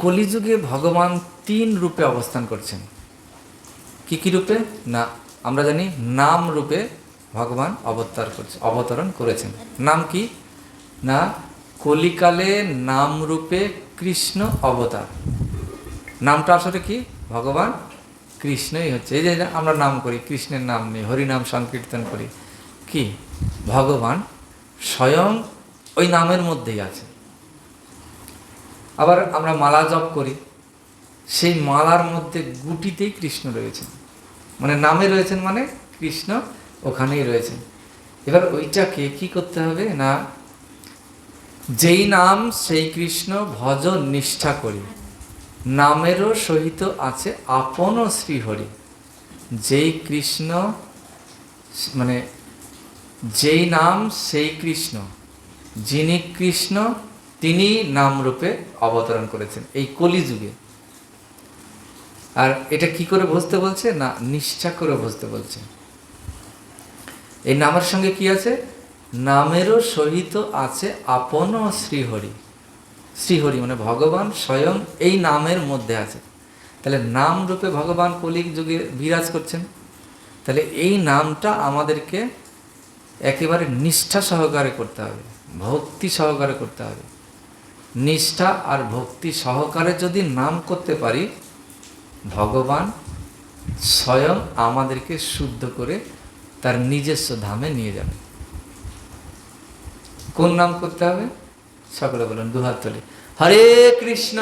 কলিযুগে ভগবান তিন রূপে অবস্থান করছেন। কি কি রূপে? না, আমরা জানি নাম রূপে ভগবান অবতার করছে, অবতরণ করেছেন। নাম কি? না, কলিকালে নাম রূপে কৃষ্ণ অবতার। নামটা আসলে কি? ভগবান কৃষ্ণই হচ্ছে। এই যে আমরা নাম করি, কৃষ্ণের নাম নেই, হরিনাম সংকীর্তন করি। কি? ভগবান স্বয়ং ওই নামের মধ্যেই আছে। আবার আমরা মালা জপ করি, সেই মালার মধ্যে গুটিতেই কৃষ্ণ রয়েছেন। মানে নামে রয়েছেন মানে কৃষ্ণ ওখানেই রয়েছেন। এবার ওইটাকে কি করতে হবে না, যেই নাম সেই কৃষ্ণ ভজন নিষ্ঠা করি, নামেরও সহিত আছে আপন শ্রীহরি। যেই কৃষ্ণ মানে যেই নাম সেই কৃষ্ণ, যিনি কৃষ্ণ তিনি নামরূপে অবতরণ করেছেন, এই কলিযুগে। আর এটা কি করে বুঝতে বলছে না নিষ্ঠা করে বুঝতে বলছে? এই নামের সঙ্গে কি আছে? নামেরও সহিত আছে আপন শ্রীহরি। শ্রীহরি মানে ভগবান স্বয়ং এই নামের মধ্যে আছে। তাহলে নাম রূপে ভগবান কলিক যুগে বিরাজ করছেন। তাহলে এই নামটা আমাদেরকে একেবারে নিষ্ঠা সহকারে করতে হবে, ভক্তি সহকারে করতে হবে। নিষ্ঠা আর ভক্তি সহকারে যদি নাম করতে পারি, ভগবান স্বয়ং আমাদেরকে শুদ্ধ করে তার নিজস্ব ধামে নিয়ে যাবে। কোন নাম করতে হবে? সকলে বলুন, দুহাত তলে। হরে কৃষ্ণ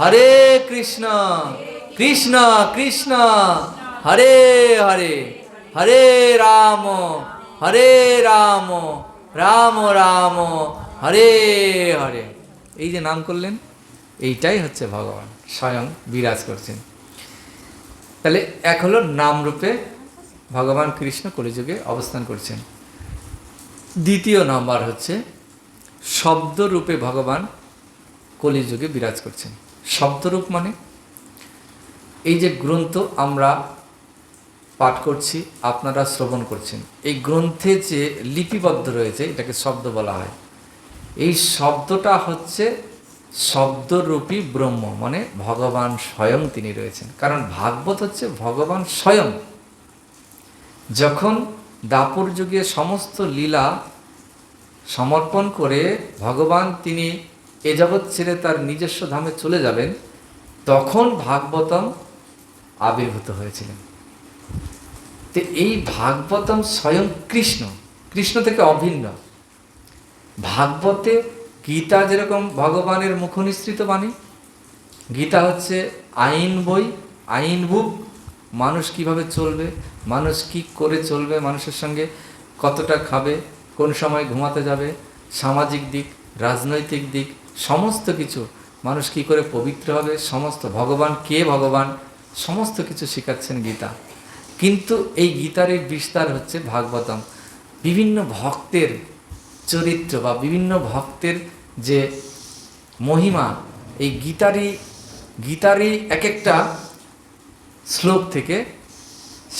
হরে কৃষ্ণ কৃষ্ণ কৃষ্ণ, হরে হরে হরে রাম হরে রাম রাম রাম হরে হরে। এই যে নাম করলেন, এইটাই হচ্ছে ভগবান, স্বয়ং বিরাজ করছেন। তাহলে এক হলো নাম রূপে ভগবান কৃষ্ণ কলিযুগে অবস্থান করছেন। দ্বিতীয় নাম্বার হচ্ছে শব্দরূপে ভগবান কলিযুগে বিরাজ করছেন। শব্দরূপ মানে? এই যে গ্রন্থ আমরা পাঠ করছি, আপনারা শ্রবণ করছেন। এই গ্রন্থে যে লিপিবদ্ধ রয়েছে, এটাকে শব্দ বলা হয়। এই শব্দটা হচ্ছে শব্দরূপী ব্রহ্ম মানে ভগবান স্বয়ং তিনি রয়েছেন। কারণ ভাগবত হচ্ছে ভগবান স্বয়ং। যখন দাপর যুগে সমস্ত লীলা সমর্পণ করে ভগবান তিনি এ জগৎ ছেড়ে তার নিজস্ব ধামে চলে যাবেন, তখন ভাগবতম আবির্ভূত হয়েছিলেন। তো এই ভাগবতম স্বয়ং কৃষ্ণ কৃষ্ণ থেকে অভিন্ন। ভাগবতে গীতা যেরকম ভগবানের মুখনিসৃত বাণী, গীতা হচ্ছে আইন বই, আইন বুক, মানুষ কীভাবে চলবে, মানুষ কি করে চলবে, মানুষের সঙ্গে কতটা খাবে, কোন সময় ঘুমাতে যাবে, সামাজিক দিক, রাজনৈতিক দিক, সমস্ত কিছু মানুষ কি করে পবিত্র হবে, সমস্ত ভগবান কে ভগবান, সমস্ত কিছু শেখাচ্ছেন গীতা। কিন্তু এই গীতার বিস্তার হচ্ছে ভাগবতম। বিভিন্ন ভক্তের চরিত্র বা বিভিন্ন ভক্তের যে মহিমা, এই গীতারই গীতারই এক একটা শ্লোক থেকে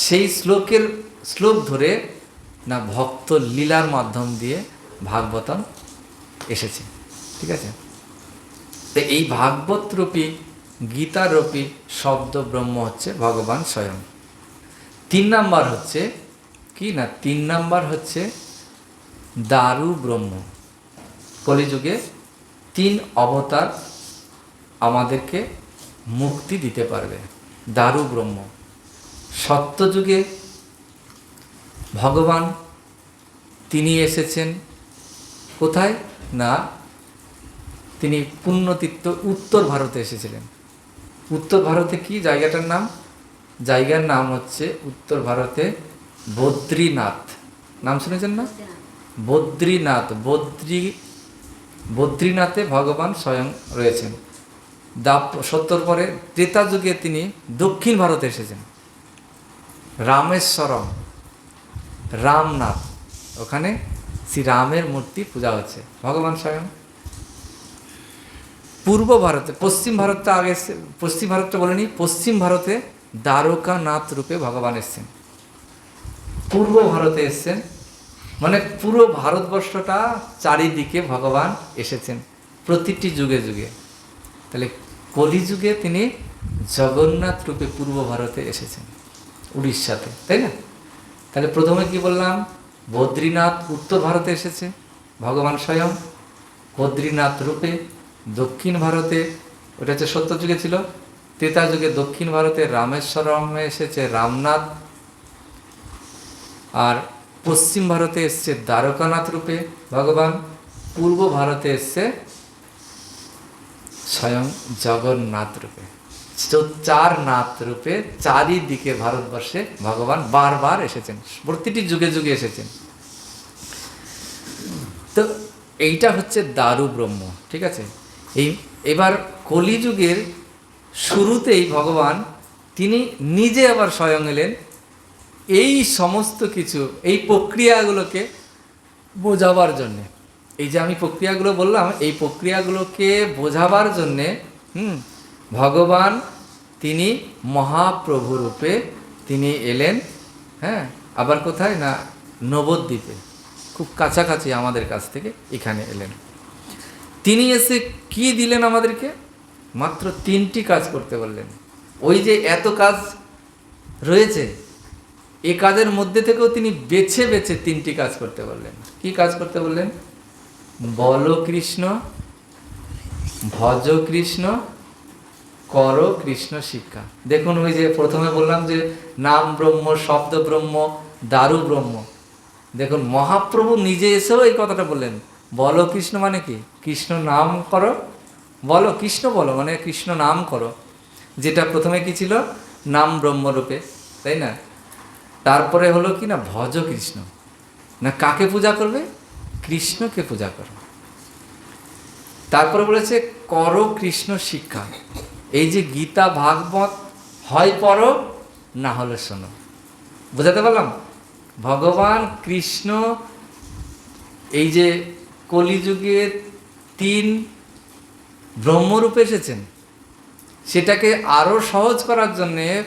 সেই শ্লোকের শ্লোক ধরে না ভক্ত লীলার মাধ্যম দিয়ে ভাগবতম এসেছে। ঠিক আছে? তো এই ভাগবতরূপী, গীতারূপী শব্দ ব্রহ্ম হচ্ছে ভগবান স্বয়ং। তিন নাম্বার হচ্ছে কি না? তিন নাম্বার হচ্ছে দারু ব্রহ্ম কলিযুগে তিন অবতার আমাদেরকে মুক্তি দিতে পারবে। দারু ব্রহ্ম সত্যযুগে ভগবান তিনি এসেছেন। কোথায়? না, তিনি পুণ্যতীর্থ উত্তর ভারতে এসেছিলেন। উত্তর ভারতে কি জায়গাটার নাম? জায়গার নাম হচ্ছে উত্তর ভারতে বদ্রীনাথ। নাম শুনেছেন না। বদ্রীনাথ, বদ্রী, বদ্রীনাথে ভগবান স্বয়ং রয়েছেন। দাপ সত্তর পরে ত্রেতা যুগে তিনি দক্ষিণ ভারতে এসেছেন। রামেশ্বরম, রামনাথ, ওখানে শ্রী রামের মূর্তি পূজা হচ্ছে। ভগবান স্বয়ং। পূর্ব ভারতে, পশ্চিম ভারতটা আগে পশ্চিম ভারতটা বলেনি পশ্চিম ভারতে দ্বারকানাথ রূপে ভগবান এসছেন। পূর্ব ভারতে এসছেন মানে পুরো ভারতবর্ষটা চারিদিকে ভগবান এসেছেন, প্রতিটি যুগে যুগে। তাহলে কলিযুগে তিনি জগন্নাথ রূপে পূর্ব ভারতে এসেছেন, উড়িষ্যাতে, তাই না? তাহলে প্রথমে কি বললাম? বদ্রীনাথ উত্তর ভারতে এসেছে, ভগবান স্বয়ং। বদ্রীনাথ রূপে দক্ষিণ ভারতে, ওটা হচ্ছে সত্য যুগে ছিল, তেতা যুগে দক্ষিণ ভারতে রামেশ্বরমে এসেছে রামনাথ। আর পশ্চিম ভারতে এসছে দ্বারকানাথ রূপে ভগবান, পূর্ব ভারতে এসছে স্বয়ং জগন্নাথ রূপে। চার নাথ রূপে চারিদিকে ভারতবর্ষে ভগবান বারবার এসেছেন, প্রতিটি যুগে যুগে এসেছেন। তো এইটা হচ্ছে দারু ব্রহ্ম ঠিক আছে? এই, এবার কলিযুগের শুরুতেই ভগবান, তিনি নিজে আবার স্বয়ং এলেন এই সমস্ত কিছু, এই প্রক্রিয়াগুলোকে বোঝাবার জন্যে। এই যে আমি প্রক্রিয়াগুলো বললাম, এই প্রক্রিয়াগুলোকে বোঝাবার জন্যে, হুম, ভগবান তিনি মহাপ্রভু রূপে তিনি এলেন হ্যাঁ আবার কোথায় না, নবদ্বীপে, খুব কাছাকাছি আমাদের কাছ থেকে এখানে এলেন। তিনি এসে কি দিলেন আমাদেরকে? মাত্র তিনটি কাজ করতে বললেন। ওই যে এত কাজ রয়েছে এই কাজের মধ্যে থেকেও তিনি বেছে বেছে তিনটি কাজ করতে বললেন। কি কাজ করতে বললেন? বল কৃষ্ণ, ভজ কৃষ্ণ, কর কৃষ্ণ শিক্ষা। দেখুন ওই যে প্রথমে বললাম যে নাম ব্রহ্ম, শব্দ ব্রহ্ম, দারু ব্রহ্ম। দেখুন, মহাপ্রভু নিজে এসেও এই কথাটা বললেন। বলো কৃষ্ণ মানে কি? কৃষ্ণ নাম করো। বলো, কৃষ্ণ বলো মানে কৃষ্ণ নাম করো। যেটা প্রথমে কি ছিল? নাম ব্রহ্মরূপে, তাই না? তারপরে হলো কি না, ভজ কৃষ্ণ। না কাকে পূজা করবে? কৃষ্ণকে পূজা করবে। তারপরে বলেছে, কর কৃষ্ণ শিক্ষা। এই যে গীতা, ভাগবত, হয় পড়ো, না হলে শোনো। বোঝাতে পারলাম? ভগবান কৃষ্ণ, এই যে কলিযুগের তিন ব্রহ্মরূপে এসেছেন, সেটাকে আরও সহজ করার জন্যে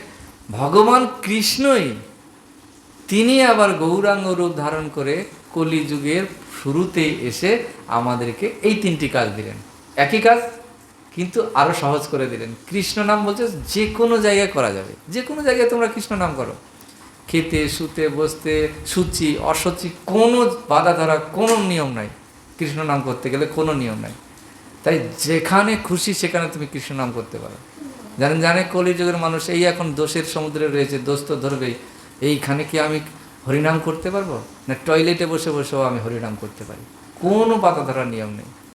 ভগবান কৃষ্ণই তিনি আবার গৌরাঙ্গ রূপ ধারণ করে কলিযুগের শুরুতেই এসে আমাদেরকে এই তিনটি কাজ দিলেন। একই কাজ, কিন্তু আরও সহজ করে দিলেন। কৃষ্ণ নাম বলছে যে কোনো জায়গায় করা যাবে। যে কোনো জায়গায় তোমরা কৃষ্ণ নাম করো। খেতে, শুতে, বসতে সূচি অসুচি কোনো বাধা ধরা, কোনো নিয়ম নাই। কৃষ্ণ নাম করতে গেলে কোনো নিয়ম নাই। তাই যেখানে খুশি সেখানে তুমি কৃষ্ণ নাম করতে পারো। জানেন জানে কলিযুগের মানুষ, এই এখন দোষের সমুদ্রে রয়েছে, দোষ তো ধরবেই। এইখানে কি আমি হরিনাম করতে পারব? না টয়লেটে বসে বসেও আমি হরিনাম করতে পারি? কোনো পাতা ধরার নিয়ম নেই।